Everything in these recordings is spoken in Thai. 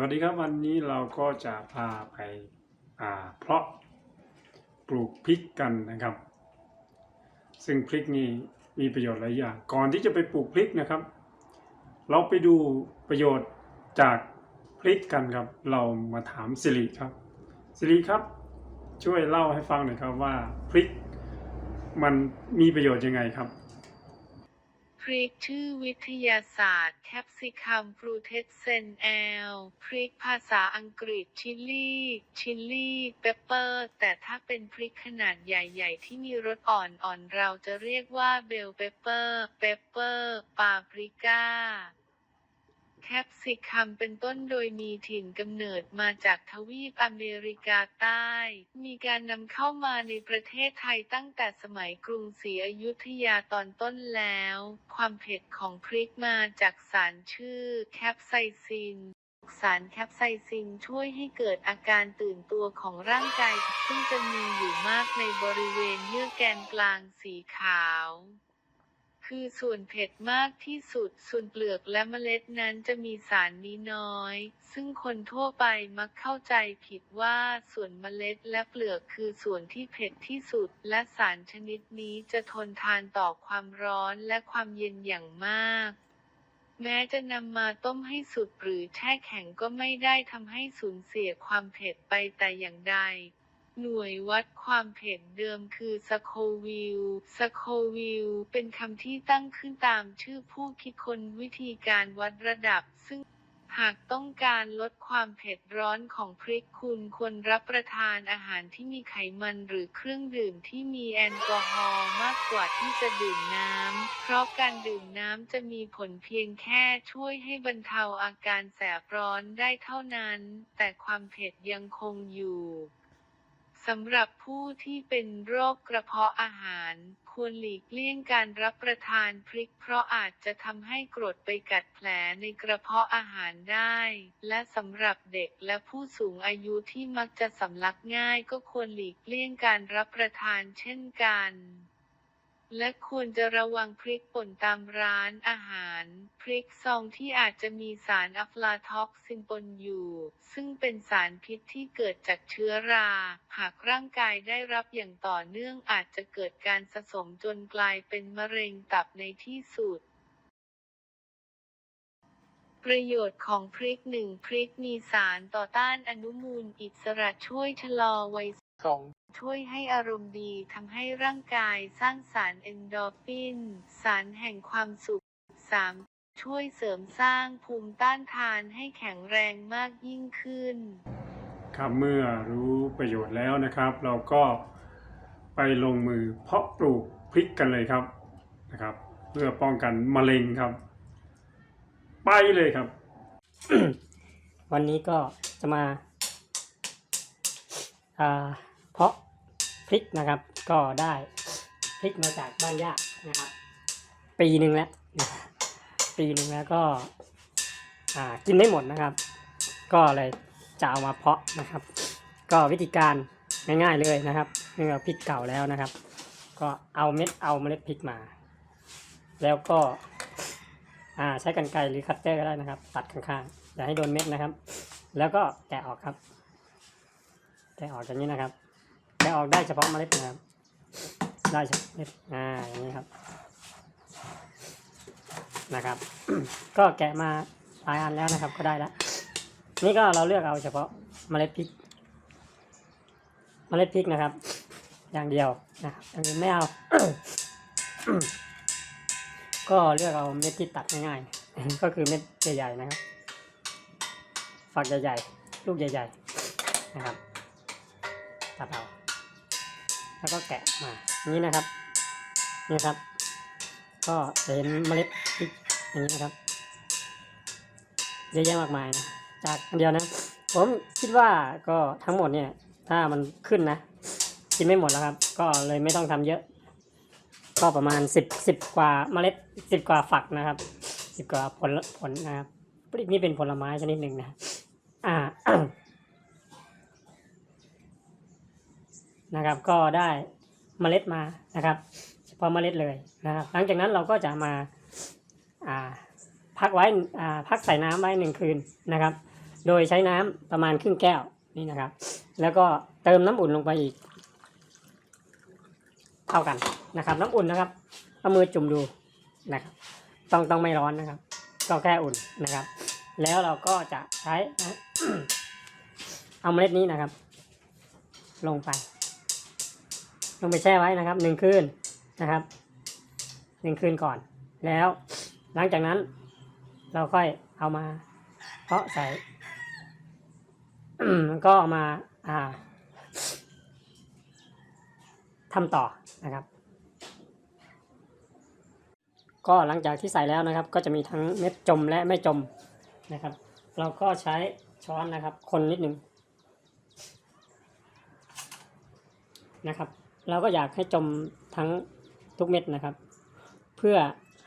วัสดีครับวันนี้เราก็จะพาไปอ่าเพาะปลูกพริกกันนะครับ ซึ่งพริกนี่มีประโยชน์หลายอย่าง ก่อนที่จะไปปลูกพริกนะครับ เราไปดูประโยชน์จากพริกกันครับ เรามาถามสิริครับสิริครับ ช่วยเล่าให้ฟังหน่อยครับว่าพริกมันมีประโยชน์ยังไงครับ พริกชื่อวิทยาศาสตร์แคปซิคัมฟรูเทสเซนแอลพริกภาษาอังกฤษชิลลี่ชิลลี่เปปเปอร์ แต่ถ้าเป็นพริกขนาดใหญ่ๆ ที่มีรสอ่อนๆ เราจะเรียกว่าเบลเปปเปอร์เปปเปอร์ปาปริก้า แคปซิคัมเป็นต้นโดยมีถิ่นกำเนิดมาจากทวีปอเมริกาใต้ มีการนำเข้ามาในประเทศไทยตั้งแต่สมัยกรุงศรีอยุธยาตอนต้นแล้ว ความเผ็ดของพริกมาจากสารชื่อแคปไซซินสารแคปไซซินช่วยให้เกิดอาการตื่นตัวของร่างกาย ซึ่งจะมีอยู่มากในบริเวณเยื่อแกนกลางสีขาว คือส่วนเผ็ดมากที่สุด ส่วนเปลือกและเมล็ดนั้นจะมีสารนี้น้อย ซึ่งคนทั่วไปมักเข้าใจผิดว่าส่วนเมล็ดและเปลือกคือส่วนที่เผ็ดที่สุด และสารชนิดนี้จะทนทานต่อความร้อนและความเย็นอย่างมากแม้จะนำมาต้มให้สุกหรือแช่แข็งก็ไม่ได้ทำให้สูญเสียความเผ็ดไปแต่อย่างใด หน่วยวัดความเผ็ดเดิมคือสโควิลสโควิลเป็นคำที่ตั้งขึ้นตามชื่อผู้คิดค้นวิธีการวัดระดับ ซึ่งหากต้องการลดความเผ็ดร้อนของพริกคุณควรรับประทานอาหารที่มีไขมันหรือเครื่องดื่มที่มีแอลกอฮอล์มากกว่าที่จะดื่มน้ำ เพราะการดื่มน้ำจะมีผลเพียงแค่ช่วยให้บรรเทาอาการแสบร้อนได้เท่านั้น แต่ความเผ็ดยังคงอยู่ สำหรับผู้ที่เป็นโรคกระเพาะอาหาร ควรหลีกเลี่ยงการรับประทานพริก เพราะอาจจะทำให้กรดไปกัดแผลในกระเพาะอาหารได้ และสำหรับเด็กและผู้สูงอายุที่มักจะสำลักง่ายก็ควรหลีกเลี่ยงการรับประทานเช่นกัน และควรจะระวังพริกป่นตามร้านอาหาร พริกซองที่อาจจะมีสารอะฟลาท็อกซินปนอยู่ ซึ่งเป็นสารพิษที่เกิดจากเชื้อรา หากร่างกายได้รับอย่างต่อเนื่องอาจจะเกิดการสะสมจนกลายเป็นมะเร็งตับในที่สุดประโยชน์ของพริกหนึ่งพริกมีสารต่อต้านอนุมูลอิสระช่วยชะลอวัยสอง ช่วยให้อารมณ์ดีทำให้ร่างกายสร้างสารเอนโดรฟิน สารแห่งความสุข 3. ช่วยเสริมสร้างภูมิต้านทานให้แข็งแรงมากยิ่งขึ้น ครับเมื่อรู้ประโยชน์แล้วนะครับ เราก็ไปลงมือเพาะปลูกพริกกันเลยครับนะครับ เพื่อป้องกันมะเร็งครับ ไปเลยครับ วันนี้ก็จะมาอ่า เพราะพริกนะครับ ก็ได้พริกมาจากบ้านญาตินะครับ ปีหนึ่งแล้วปีหนึ่งแล้วก็กินไม่หมดนะครับ ก็เลยจะเอามาเพาะนะครับ ก็วิธีการง่ายๆเลยนะครับเมื่อพริกเก่าแล้วนะครับ ก็เอาเม็ดเอาเมล็ดพริกมา แล้วก็ใช้กรรไกรหรือคัตเตอร์ก็ได้นะครับ ตัดข้างๆอย่าให้โดนเม็ดนะครับ แล้วก็แกะออกครับ แกะออกอย่างนี้นะครับ แกะออกได้เฉพาะเมล็ดนะครับ ได้เฉพาะเมล็ดอ่าอย่างนี้ครับ นะครับ ก็แกะมาหลายอันแล้วนะครับ ก็ได้แล้วนี่ก็เราเลือกเอาเฉพาะเมล็ดพริก เมล็ดพริกนะครับ อย่างเดียวนะครับอย่างอื่นไม่เอา ก็เลือกเอาเม็ดที่ตัดง่ายๆ ก็คือเม็ดใหญ่ๆนะครับ ฝักใหญ่ๆ ลูกใหญ่ๆ นะครับตัดเอา แล้วก็แกะมานี้นะครับนี่ครับ ก็จะเห็นเมล็ดพริกอย่างนี้นะครับเยอะแยะมากมายนะจากอันเดียวนะ ผมคิดว่าก็ทั้งหมดเนี่ย ถ้ามันขึ้นนะกินไม่หมดแล้วครับ ก็เลยไม่ต้องทำเยอะ ก็ประมาณสิบสิบกว่าเมล็ดสิบกว่าฝักนะครับสิบกว่าผลผลนะครับนี่เป็นผลไม้ชนิดหนึ่งนะอ่า นะครับ ก็ได้เมล็ดมานะครับ เฉพาะเมล็ดเลยนะครับ หลังจากนั้นเราก็จะมาอ่าพักไว้อ่าพักใส่น้ำไว้หนึ่งคืนนะครับ โดยใช้น้ำประมาณครึ่งแก้วนี่นะครับ แล้วก็เติมน้ำอุ่นลงไปอีกเท่ากันนะครับ น้ำอุ่นนะครับเอามือจุ่มดูนะครับ ต้องต้องไม่ร้อนนะครับ ก็แค่อุ่นนะครับ แล้วเราก็จะใช้เอาเมล็ดนี้นะครับ ลงไป ลงไปแช่ไว้นะครับหนึ่งคืนนะครับหนึ่งคืนก่อน แล้วหลังจากนั้น เราค่อยเอามาเพาะใส่ก็เอามาอ่าทำต่อนะครับ ก็หลังจากที่ใส่แล้วนะครับ ก็จะมีทั้งเม็ดจมและไม่จมนะครับ เราก็ใช้ช้อนนะครับ คนนิดหนึ่งนะครับ เราก็อยากให้จมทั้งทุกเม็ดนะครับ เพื่อ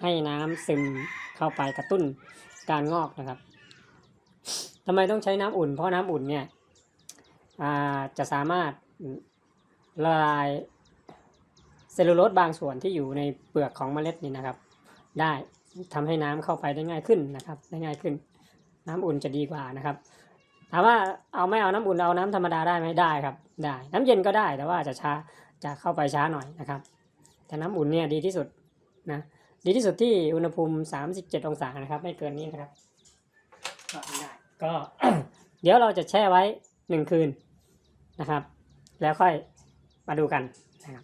ให้น้ำซึมเข้าไปกระตุ้นการงอกนะครับทำไมต้องใช้น้ำอุ่น เพราะน้ำอุ่นเนี่ยจะสามารถละลายเซลลูโลสบางส่วนที่อยู่ในเปลือกของเมล็ดนี่นะครับ ได้ทำให้น้ำเข้าไปได้ง่ายขึ้นนะครับ ได้ง่ายขึ้น น้ำอุ่นจะดีกว่านะครับ ถามว่าเอาไม่เอาน้ำอุ่นเอาน้ำธรรมดาได้ไหมได้ครับ ได้ น้ำเย็นก็ได้แต่ว่าจะช้า จะเข้าไปช้าหน่อยนะครับแต่น้ำอุ่นเนี่ยดีที่สุดนะดีที่สุดที่อุณหภูมิ 37 องศานะครับ ไม่เกินนี้นะครับก็ได้ก็เดี๋ยวเราจะแช่ไว้หนึ่งคืนนะครับ แล้วค่อยมาดูกันนะครับ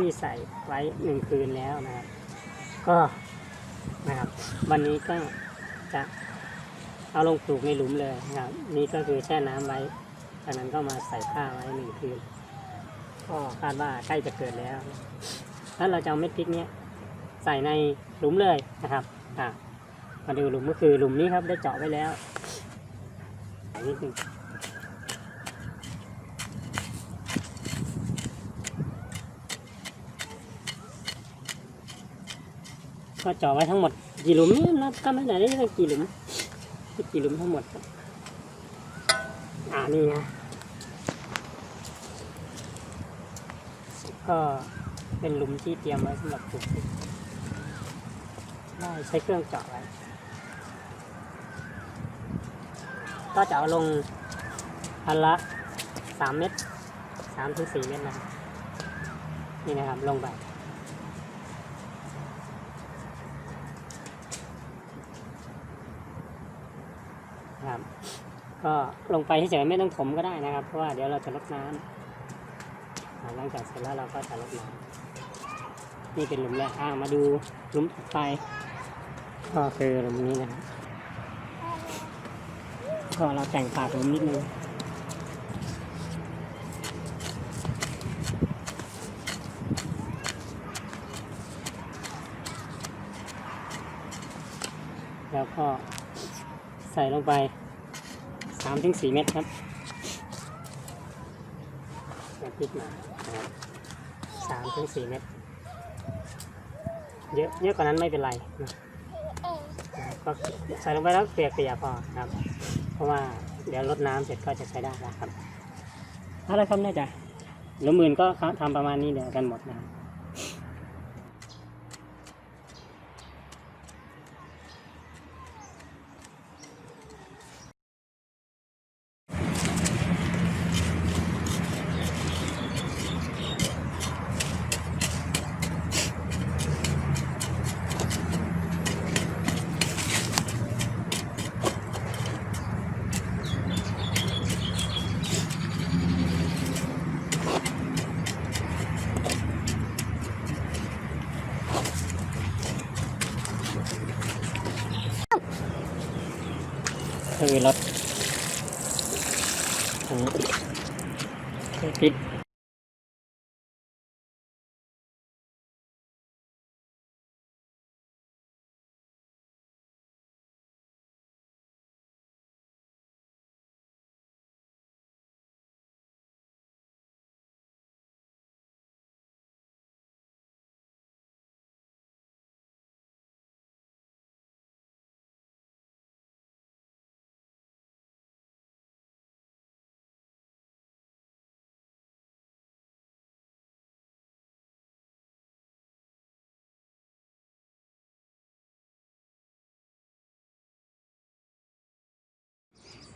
ที่ใส่ไว้หนึ่งคืนแล้วนะครับ ก็นะครับ วันนี้ก็จะเอาลงปลูกในหลุมเลยนะครับนี่ก็คือแช่น้ำไว้จากนั้นก็มาใส่ผ้าไว้หนึ่งคืนก็คาดว่าใกล้จะเกิดแล้วแล้วเราจะเอาเม็ดพริกเนี้ยใส่ในหลุมเลยนะครับอะมาดูหลุมก็คือหลุมนี้ครับได้เจาะไว้แล้วใส่นิดนึง ก็เจาะไว้ทั้งหมดกี่หลุมนี่นับก็ไม่ได้ได้กี่หลุมกี่หลุมทั้งหมดอ่านี่นะก็เป็นหลุมที่เตรียมไว้สำหรับปลูกได้ใช้เครื่องเจาะไว้ ก็จะเอาลงอันละสามเม็ดสามถึงสี่เม็ดนะนี่นะครับลงไป ก็ลงไปเฉยๆไม่ต้องถมก็ได้นะครับ เพราะว่าเดี๋ยวเราจะลดน้ำอ่าหลังจากเสร็จแล้วเราก็จะลดน้ำนี่เป็นหลุมแรกอ่ามาดูหลุมถัดไปก็คือหลุมนี้นะครับก็เราแต่งปากหลุมนิดนึงแล้วก็ใส่ลงไปามถึงสี่เม็ดครับแล้วพริกมานะครับสามถึงสี่เม็ดเยอะเยอะกว่านั้นไม่เป็นไรนะก็ใส่ลงไปแล้วเกลี่ยเกลี่ยพอครับ เพราะว่าเดี๋ยวลดน้ำเสร็จก็จะใช้ได้แล้วครับเอาละครับแน่ใจหลุมอื่นก็ทำประมาณนี้เดียวกันหมดนะครับคือรถ อื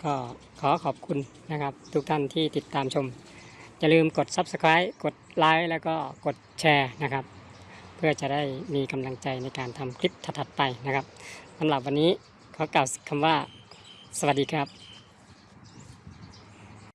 ก็ขอขอบคุณนะครับ ทุกท่านที่ติดตามชม อย่าลืมกด Subscribe กดไลค์แล้วก็กดแชร์นะครับ เพื่อจะได้มีกำลังใจในการทำคลิปถัดๆไปนะครับสำหรับวันนี้ขอกล่าวคำว่า สวัสดีครับ